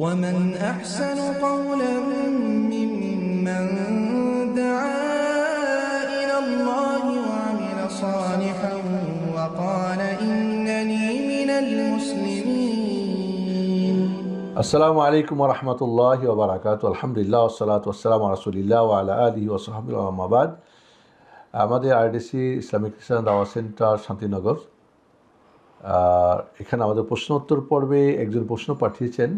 ومن أحسن قولا ممن دعا إلى الله وعمل صالحا وقال إنني من المسلمين আসসালামু আলাইকুম রহমতুল্লাহ ওবরাকাত আলহামদুলিল্লাহ ওসালাত ওসালাম রসুলিল্লাহ আলা আলী ওসহাবুল আহমাবাদ আমাদের আরডিসি ইসলামিক খ্রিস্টান দাওয়া সেন্টার শান্তিনগর আর এখানে আমাদের প্রশ্ন উত্তর পর্বে একজন প্রশ্ন পাঠিয়েছেন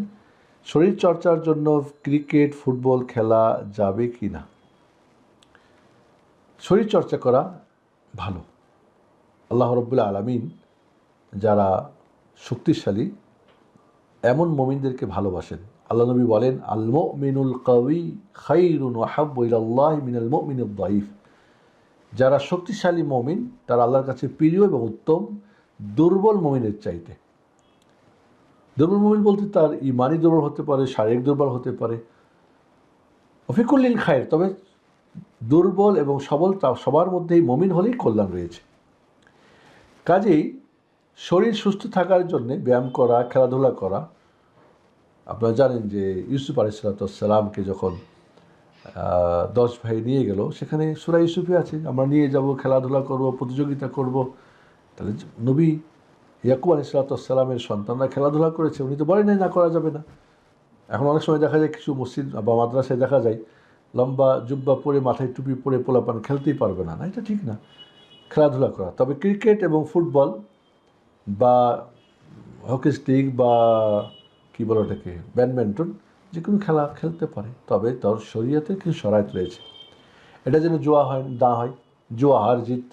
শরীর চর্চার জন্য ক্রিকেট, ফুটবল খেলা যাবে কি না? শরীর চর্চা করা ভালো। আল্লাহ রব্বুল্লা আলমিন যারা শক্তিশালী, এমন মমিনদেরকে ভালোবাসেন। আল্লাহ নবী বলেন আল মিনুল কবি খাইরুন ওয়াহাব্বাহ মিনাল মিনুল দাইফ যারা শক্তিশালী মমিন, তারা আল্লাহর কাছে প্রিয় এবং উত্তম, দুর্বল মমিনের চাইতে। দুর্বল মমিন বলতে তার ইমানি দুর্বল হতে পারে, শারীরিক দুর্বল হতে পারে। অফিকুল্লিল খায়ের তবে দুর্বল এবং সবল তা সবার মধ্যেই মমিন হলেই কল্যাণ রয়েছে। কাজেই শরীর সুস্থ থাকার জন্য ব্যায়াম করা, খেলাধুলা করা, আপনারা জানেন যে ইউসুফ আলিসালাতামকে যখন দশ ভাই নিয়ে গেল, সেখানে সুরা ইউসুফে আছে, আমরা নিয়ে যাব, খেলাধুলা করব, প্রতিযোগিতা করব। তাহলে নবী ইয়াকুব আলিসালাতামের সন্তানরা খেলাধুলা করেছে, উনি তো বলেন না করা যাবে না। এখন অনেক সময় দেখা যায় কিছু মসজিদ বা মাদ্রাসায় দেখা যায়, লম্বা জুব্বা পরে মাথায় টুপি পরে পোলাপান খেলতেই পারবে না। না, এটা ঠিক না। খেলাধুলা করা। তবে ক্রিকেট এবং ফুটবল বা হকি স্টিক বা কী বলো ওটাকে, ব্যাডমিন্টন যে কোনো খেলা খেলতে পারে। তবে তার শরীয়তে কিছু সরায়ত রয়েছে। এটা যেন জুয়া হয়, না হয়, জুয়া হার জিত,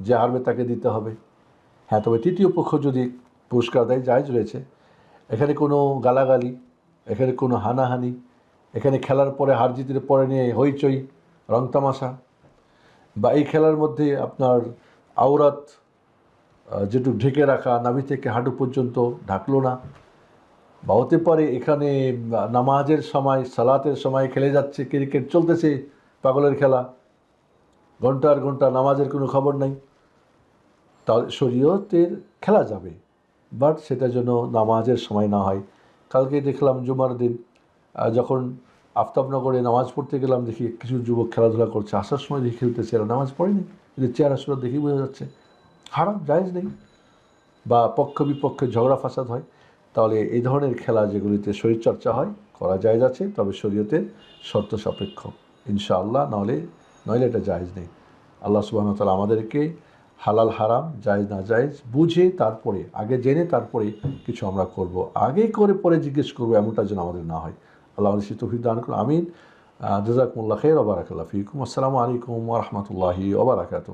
যে হারবে তাকে দিতে হবে। হ্যাঁ তবে তৃতীয় পক্ষ যদি পুরস্কার দেয়, জায়জ রয়েছে। এখানে কোনো গালাগালি, এখানে কোনো হানাহানি, এখানে খেলার পরে হার জিতের পরে নিয়ে হইচই, রং তামাশা। বা এই খেলার মধ্যে আপনার আওরাত যেটুকু ঢেকে রাখা, নাভি থেকে হাঁটু পর্যন্ত ঢাকলো না। বা হতে পারে এখানে নামাজের সময়, সালাতের সময় খেলে যাচ্ছে, ক্রিকেট চলতেছে, পাগলের খেলা। ঘণ্টার ঘণ্টা নামাজের কোনো খবর নাই। তাহলে শরীয়তের খেলা যাবে। বাট সেটা যেন নামাজের সময় না হয়। কালকে দেখলাম জুমার দিন যখন আফতাবনগরে নামাজ পড়তে গেলাম, দেখি কিছু যুবক খেলাধুলা করছে। আসার সময় দেখি খেলতেছে, এরা নামাজ পড়েনি। কিন্তু চেয়ার আসলে দেখি বোঝা যাচ্ছে, হারাম, জায়েজ নেই। বা পক্ষ বিপক্ষে ঝগড়া ফাসাদ হয়। তাহলে এই ধরনের খেলা যেগুলিতে শরীরচর্চা হয়, করা জায়েজ আছে। তবে শরীয়তের শর্ত সাপেক্ষ। ইনশাআল্লাহ, নাহলে নইলে এটা জায়েজ নেই। আল্লাহ সুবাহ তালা আমাদেরকে হালাল, হারাম, জায়েজ, না জায়েজ, বুঝে তারপরে, আগে জেনে তারপরে কিছু আমরা করব। আগে করে পরে জিজ্ঞেস করব, এমনটা যেন আমাদের না হয়। আল্লাহ আলী তফিক দান করুন, আমিন। জাজাকুল্লাহ খের ওবরাকাল্লাহ ফিকুম। আসসালামু আলাইকুম রহমতুল্লাহি ওবরাকাতু